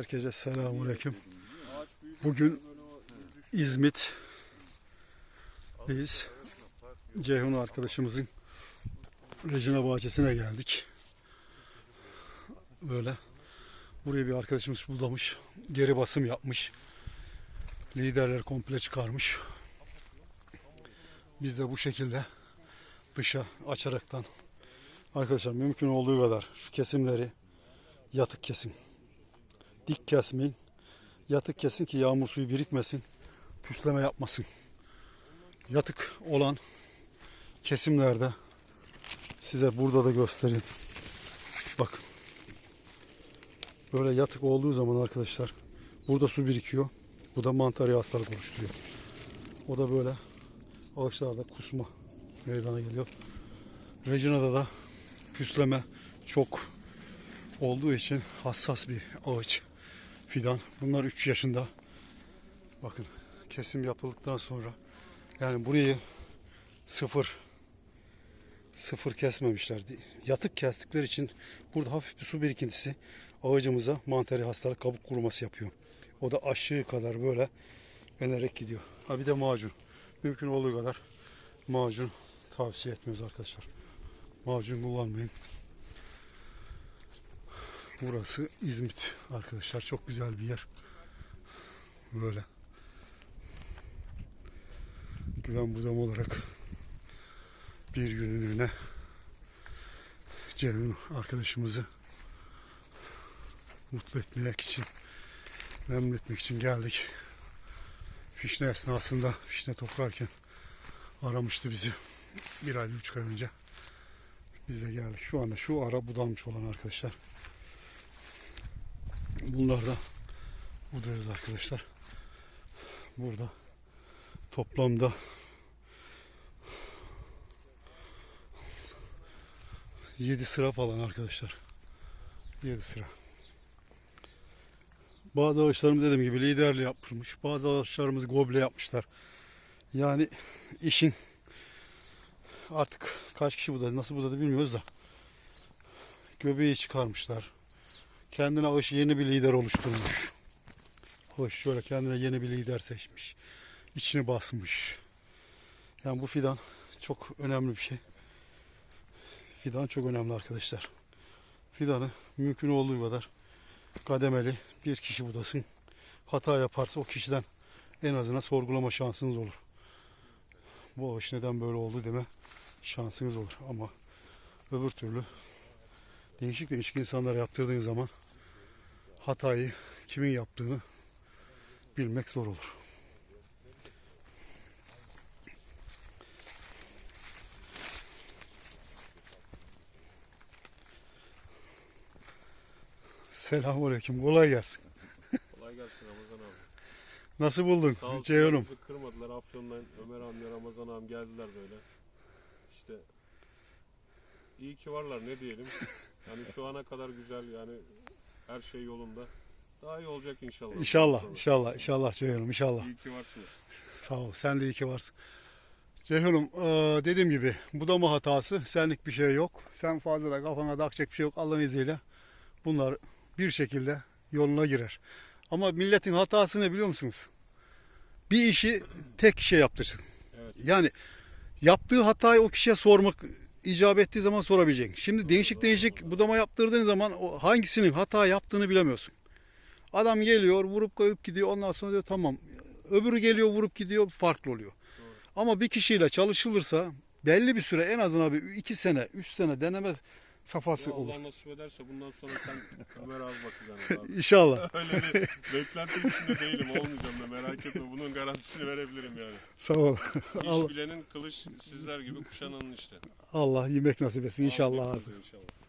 Herkese selamünaleyküm. Bugün İzmit'teyiz. Ceyhun arkadaşımızın Regina bahçesine geldik. Böyle. Buraya bir arkadaşımız bulamış. Geri basım yapmış. Liderleri komple çıkarmış. Biz de bu şekilde dışa açaraktan arkadaşlar mümkün olduğu kadar şu kesimleri yatık kesin. Dik kesmeyin. Yatık kesin ki yağmur suyu birikmesin. Püsleme yapmasın. Yatık olan kesimlerde size burada da göstereyim. Bakın. Böyle yatık olduğu zaman arkadaşlar burada su birikiyor. Bu da mantarya hastalık oluşturuyor. O da böyle ağaçlarda kusma meydana geliyor. Regina'da da püsleme çok olduğu için hassas bir ağaç fidan. Bunlar 3 yaşında. Bakın kesim yapıldıktan sonra yani burayı sıfır sıfır kesmemişler. Yatık kestikleri için burada hafif bir su birikintisi ağacımıza manteri hastalık kabuk kuruması yapıyor. O da aşığı kadar böyle enerek gidiyor. Ha bir de macun. Mümkün olduğu kadar macun tavsiye etmiyoruz arkadaşlar. Macun kullanmayın. Burası İzmit arkadaşlar. Çok güzel bir yer. Böyle. Güven budam olarak bir günlüğüne Ceyhun arkadaşımızı mutlu etmek için memnun etmek için geldik. Fişne esnasında fişne toplarken aramıştı bizi bir ay, buçuk ay önce. Biz de geldik. Şu anda şu ara budanmış olan arkadaşlar. Bunlar da buradayız arkadaşlar. Burada toplamda yedi sıra falan arkadaşlar. Yedi sıra. Bazı ağaçlarımız dediğim gibi liderli yapmış. Bazı ağaçlarımız goble yapmışlar. Yani işin artık kaç kişi budadı, nasıl budadı bilmiyoruz da göbeği çıkarmışlar. Kendine ağaç yeni bir lider oluşturmuş. Ağaç şöyle kendine yeni bir lider seçmiş. İçini basmış. Yani bu fidan çok önemli bir şey. Fidan çok önemli arkadaşlar. Fidanı mümkün olduğu kadar kademeli bir kişi budasın. Hata yaparsa o kişiden en azından sorgulama şansınız olur. Bu ağaç neden böyle oldu deme şansınız olur. Ama öbür türlü değişik değişik insanlara yaptırdığın zaman hatayı kimin yaptığını bilmek zor olur. Selamünaleyküm. Kolay gelsin. Kolay gelsin Ramazan abi. Nasıl buldun Sağ. Ceyhun'um? Kırmadılar. Afyon'dan Ömer amca, Ramazan ağam geldiler böyle. İşte iyi ki varlar ne diyelim. Yani şu ana kadar güzel yani her şey yolunda. Daha iyi olacak inşallah. İnşallah, inşallah, inşallah Ceyhun'um, inşallah. İyi ki varsınız. Sağ ol. Sen de iyi ki varsın. Ceyhun'um eee, dediğim gibi budama hatası senlik bir şey yok. Sen fazla da kafana takacak bir şey yok Allah'ın izniyle. Bunlar bir şekilde yoluna girer. Ama milletin hatası ne biliyor musunuz? Bir işi tek kişiye yaptırsın. Evet. Yani yaptığı hatayı o kişiye sormak icap ettiği zaman sorabileceksin. Şimdi değişik değişik budama yaptırdığın zaman hangisinin hata yaptığını bilemiyorsun. Adam geliyor vurup koyup gidiyor ondan sonra diyor tamam. Öbürü geliyor vurup gidiyor farklı oluyor. Ama bir kişiyle çalışılırsa belli bir süre en azından bir iki sene, üç sene deneme safhası olur. Allah nasip ederse bundan sonra sen Ömer abi bakacaksın abi. İnşallah. Öyle bir beklenti içinde değilim olmayacağım da merak etme bunun garantisini verebilirim yani. Sağ ol. İş Allah, bilenin kılıç sizler gibi kuşananın işte. Allah yemek nasip etsin inşallah. Olsun inşallah.